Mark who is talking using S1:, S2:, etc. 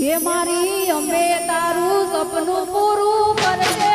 S1: હે મારી અમે તારું સપનું પૂરું કરજે.